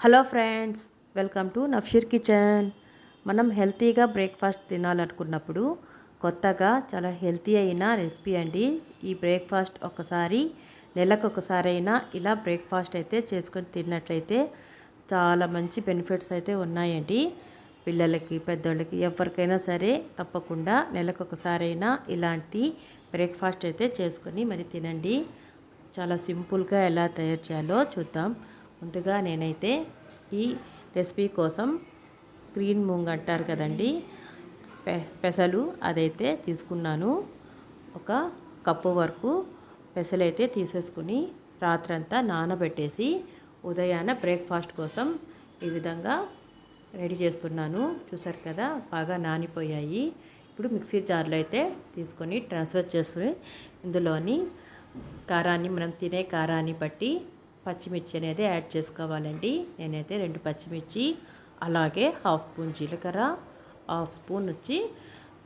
Hello friends welcome to Nafsheer kitchen. మనం హెల్తీగా breakfast తినాలనుకున్నప్పుడు కొత్తగా చాలా హెల్తీ అయిన రెసిపీ అండి. ఈ బ్రేక్ఫాస్ట్ ఒకసారి నెలకు ఒకసారి అయినా ఇలా బ్రేక్ఫాస్ట్ అయితే చేసుకొని తిన్నట్లయితే చాలా మంచి బెనిఫిట్స్ అయితే ఉన్నాయండి. పిల్లలకి పెద్దోళ్ళకి ఎవరికైనా సరే తప్పకుండా నెలకు ఒకసారైనా ఇలాంటి బ్రేక్ఫాస్ట్ అయితే చేసుకొని మరి తినండి. చాలా సింపుల్గా ఎలా తయారు చేయాలో చూద్దాం. ముందుగా నేనైతే ఈ రెసిపీ కోసం గ్రీన్ మూంగ్ అంటారు కదండి. పె పెసలు అదైతే తీసుకున్నాను. ఒక కప్పు వరకు పెసలైతే తీసేసుకుని రాత్రంతా నానబెట్టేసి ఉదయాన బ్రేక్ఫాస్ట్ కోసం ఈ విధంగా రెడీ చేస్తున్నాను. చూసారు కదా బాగా నానిపోయాయి. ఇప్పుడు మిక్సీ జార్లో అయితే తీసుకొని ట్రాన్స్ఫర్ చేసుకుని ఇందులోని కారాన్ని మనం తినే కారాన్ని బట్టి పచ్చిమిర్చి అనేది యాడ్ చేసుకోవాలండి. నేనైతే రెండు పచ్చిమిర్చి అలాగే హాఫ్ స్పూన్ జీలకర్ర హాఫ్ స్పూన్ వచ్చి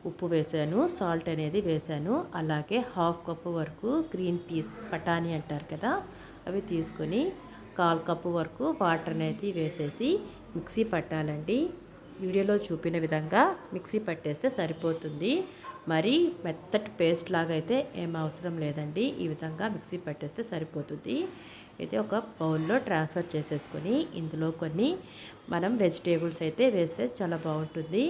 ఉప్పు వేసాను సాల్ట్ అనేది వేసాను అలాగే హాఫ్ కప్పు వరకు గ్రీన్ పీస్ పటానీ అంటారు కదా అవి తీసుకొని కాల్ కప్పు వరకు వాటర్ అనేది వేసేసి మిక్సీ పట్టాలండి. వీడియోలో చూపిన విధంగా మిక్సీ పట్టేస్తే సరిపోతుంది. మరి మెత్తటి పేస్ట్ లాగా అయితే ఏం అవసరం లేదండి. ఈ విధంగా మిక్సీ పట్టేస్తే సరిపోతుంది. అయితే ఒక బౌల్లో ట్రాన్స్ఫర్ చేసేసుకొని ఇందులో కొన్ని మనం వెజిటేబుల్స్ అయితే వేస్తే చాలా బాగుంటుంది.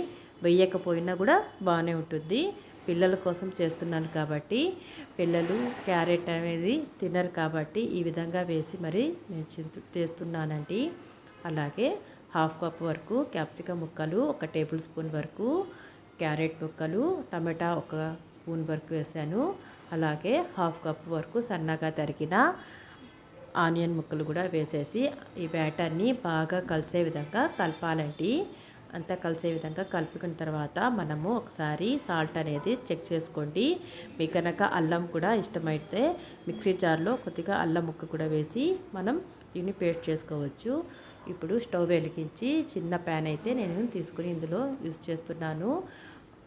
వేయకపోయినా కూడా బాగానే ఉంటుంది. పిల్లల కోసం చేస్తున్నాను కాబట్టి పిల్లలు క్యారెట్ అనేది తినరు కాబట్టి ఈ విధంగా వేసి మరి నేను చేస్తున్నానండి. అలాగే హాఫ్ కప్ వరకు క్యాప్సికమ్ ముక్కలు ఒక టేబుల్ స్పూన్ వరకు క్యారెట్ ముక్కలు టమాటా ఒక స్పూన్ వరకు వేసాను. అలాగే హాఫ్ కప్ వరకు సన్నగా తరిగిన ఆనియన్ ముక్కలు కూడా వేసేసి ఈ బ్యాటర్ని బాగా కలిసే విధంగా కలపాలండి. అంతా కలిసే విధంగా కలుపుకున్న తర్వాత మనము ఒకసారి సాల్ట్ అనేది చెక్ చేసుకోండి. మీకు కనుక అల్లం కూడా ఇష్టమైతే మిక్సీ జార్లో కొద్దిగా అల్లం ముక్క కూడా వేసి మనం దీన్ని పేస్ట్ చేసుకోవచ్చు. ఇప్పుడు స్టవ్ వెలిగించి చిన్న ప్యాన్ అయితే నేను తీసుకుని ఇందులో యూస్ చేస్తున్నాను.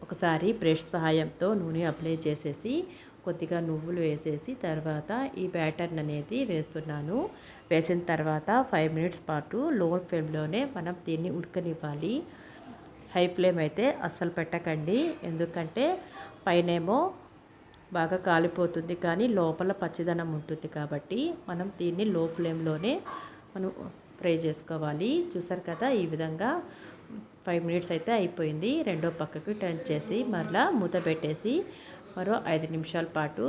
ఒకసారి బ్రష్ సహాయంతో నూనె అప్లై చేసేసి కొద్దిగా నువ్వులు వేసేసి తర్వాత ఈ బ్యాటర్ని అనేది వేస్తున్నాను. వేసిన తర్వాత ఫైవ్ మినిట్స్ పాటు లో ఫ్లేమ్లోనే మనం దీన్ని ఉడకనివ్వాలి. హై ఫ్లేమ్ అయితే అస్సలు పెట్టకండి. ఎందుకంటే పైనేమో బాగా కాలిపోతుంది కానీ లోపల పచ్చిదనం ఉంటుంది కాబట్టి మనం దీన్ని లో ఫ్లేమ్లోనే మనం ఫ్రై చేసుకోవాలి. చూసారు కదా ఈ విధంగా ఫైవ్ మినిట్స్ అయితే అయిపోయింది. రెండో పక్కకు టర్న్ చేసి మరలా మూత పెట్టేసి మరో ఐదు నిమిషాల పాటు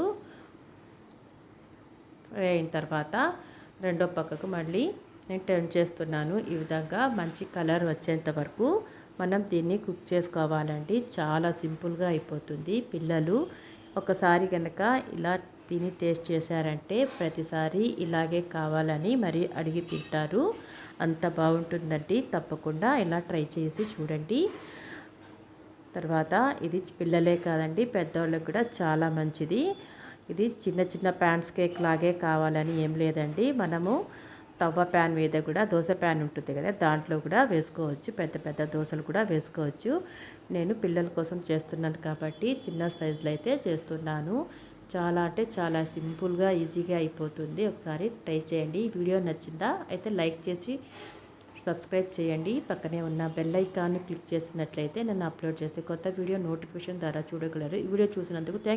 ఫ్రై అయిన తర్వాత రెండో పక్కకు మళ్ళీ నేను టర్న్ చేస్తున్నాను. ఈ విధంగా మంచి కలర్ వచ్చేంత వరకు మనం దీన్ని కుక్ చేసుకోవాలండి. చాలా సింపుల్గా అయిపోతుంది. పిల్లలు ఒకసారి కనుక ఇలా తిని టేస్ట్ చేశారంటే ప్రతిసారి ఇలాగే కావాలని మరి అడిగి తింటారు. అంత బాగుంటుందండి. తప్పకుండా ఇలా ట్రై చేసి చూడండి. తర్వాత ఇది పిల్లలే కాదండి పెద్దవాళ్ళకి కూడా చాలా మంచిది. ఇది చిన్న చిన్న ప్యాంట్స్ కేక్ లాగే కావాలని ఏం లేదండి. మనము తవ్వ ప్యాన్ మీద కూడా దోశ ప్యాన్ ఉంటుంది కదా దాంట్లో కూడా వేసుకోవచ్చు. పెద్ద పెద్ద దోశలు కూడా వేసుకోవచ్చు. నేను పిల్లల కోసం చేస్తున్నాను కాబట్టి చిన్న సైజులో అయితే చేస్తున్నాను. చాలా అంటే చాలా సింపుల్గా ఈజీగా అయిపోతుంది. ఒకసారి ట్రై చేయండి. వీడియో నచ్చిందా అయితే లైక్ చేసి సబ్స్క్రైబ్ చేయండి. పక్కనే ఉన్న బెల్ ఐకాన్ని క్లిక్ చేసినట్లయితే నేను అప్లోడ్ చేసే కొత్త వీడియో నోటిఫికేషన్ ద్వారా చూడగలరు. ఈ వీడియో చూసినందుకు థ్యాంక్